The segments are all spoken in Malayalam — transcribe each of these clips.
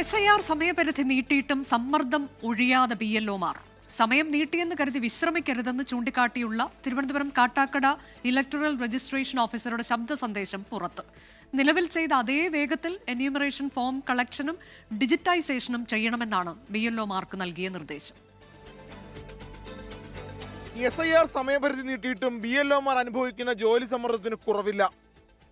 എസ് ഐ ആർ സമയപരിധി നീട്ടിയിട്ടും സമ്മർദ്ദം ഒഴിയാതെ ബി എൽ ഒമാർ സമയം നീട്ടിയെന്ന് കരുതി വിശ്രമിക്കരുതെന്ന് ചൂണ്ടിക്കാട്ടിയുള്ള തിരുവനന്തപുരം കാട്ടാക്കട ഇലക്ടറൽ രജിസ്ട്രേഷൻ ഓഫീസറുടെ ശബ്ദ സന്ദേശം പുറത്ത്. നിലവിൽ ചെയ്ത അതേ വേഗത്തിൽ എന്യൂമറേഷൻ ഫോം കളക്ഷനും ഡിജിറ്റൈസേഷനും ചെയ്യണമെന്നാണ് ബി എൽ നൽകിയ നിർദ്ദേശം. എസ് ഐ ആർ സമയപരിധി നീട്ടിയിട്ടും ബി എൽ അനുഭവിക്കുന്ന ജോലി സമ്മർദ്ദത്തിന് കുറവില്ല.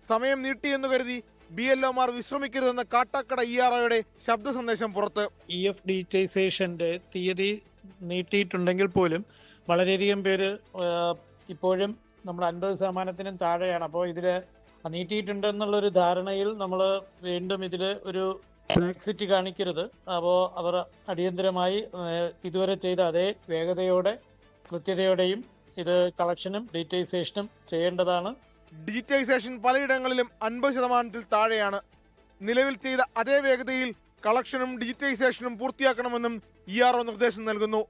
സമയം നീട്ടിയെന്ന് കരുതി ബി എൽ ഒമാർ വിശ്രമിക്കരുതെന്ന കാട്ടാക്കട ഇ ആർ ഒയുടെ ശബ്ദ സന്ദേശം പുറത്ത്. ഇ എഫ് ഡിറ്റൈസേഷന്റെ തീയതി നീട്ടിയിട്ടുണ്ടെങ്കിൽ പോലും വളരെയധികം പേര് ഇപ്പോഴും നമ്മൾ അൻപത് ശതമാനത്തിനും താഴെയാണ്. അപ്പോൾ ഇതിൽ നീട്ടിയിട്ടുണ്ടെന്നുള്ളൊരു ധാരണയിൽ നമ്മൾ വീണ്ടും ഇതിൽ ഒരു ഫ്ലാക്സിറ്റി കാണിക്കരുത്. അപ്പോൾ അവർ അടിയന്തരമായി ഇതുവരെ ചെയ്ത അതേ വേഗതയോടെ കൃത്യതയോടെയും ഇത് കളക്ഷനും ഡീറ്റൈസേഷനും ചെയ്യേണ്ടതാണ്. ഡിജിറ്റൈസേഷൻ പലയിടങ്ങളിലും അൻപത് ശതമാനത്തിൽ താഴെയാണ്. നിലവിൽ ചെയ്ത അതേ വേഗതയിൽ കളക്ഷനും ഡിജിറ്റൈസേഷനും പൂർത്തിയാക്കണമെന്നും ഇ ആർ ഒ നിർദ്ദേശം നൽകുന്നു.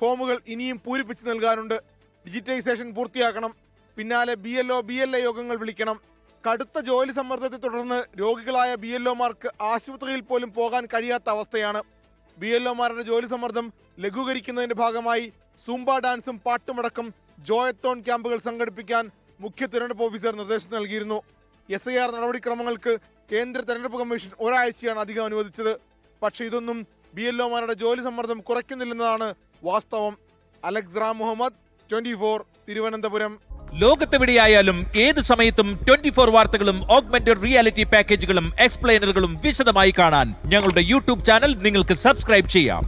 ഫോമുകൾ ഇനിയും പൂരിപ്പിച്ച് നൽകാനുണ്ട്. ഡിജിറ്റൈസേഷൻ പൂർത്തിയാക്കണം. പിന്നാലെ B L O B L A യോഗങ്ങൾ വിളിക്കണം. കടുത്ത ജോലി സമ്മർദ്ദത്തെ തുടർന്ന് രോഗികളായ ബി എൽ ഒമാർക്ക് ആശുപത്രിയിൽ പോലും പോകാൻ കഴിയാത്ത അവസ്ഥയാണ്. ബി എൽ ഒമാരുടെ ജോലി സമ്മർദ്ദം ലഘൂകരിക്കുന്നതിന്റെ ഭാഗമായി സൂംബ ഡാൻസും പാട്ടുമടക്കം ജോയത്തോൺ ക്യാമ്പുകൾ സംഘടിപ്പിക്കാൻ മുഖ്യ തിരഞ്ഞെടുപ്പ് ഓഫീസർ നിർദ്ദേശം നൽകിയിരുന്നു. എസ് ഐ ആർ നടപടിക്രമങ്ങൾക്ക് കേന്ദ്ര തെരഞ്ഞെടുപ്പ് കമ്മീഷൻ ഒരാഴ്ചയാണ് അധികം അനുവദിച്ചത്. പക്ഷേ ഇതൊന്നും ബി എൽ ഒമാരുടെ ജോലി സമ്മർദ്ദം കുറയ്ക്കുന്നില്ലെന്നതാണ് വാസ്തവം. Alex Ram Muhammad twenty four Thiruvananthapuram. ലോകത്തെവിടെയായാലും ഏത് സമയത്തും ട്വന്റി ഫോർ വാർത്തകളും ഓഗ്മെന്റഡ് റിയാലിറ്റി പാക്കേജുകളും എക്സ്പ്ലെയിനറുകളും വിശദമായി കാണാൻ ഞങ്ങളുടെ യൂട്യൂബ് ചാനൽ നിങ്ങൾക്ക് സബ്സ്ക്രൈബ് ചെയ്യാം.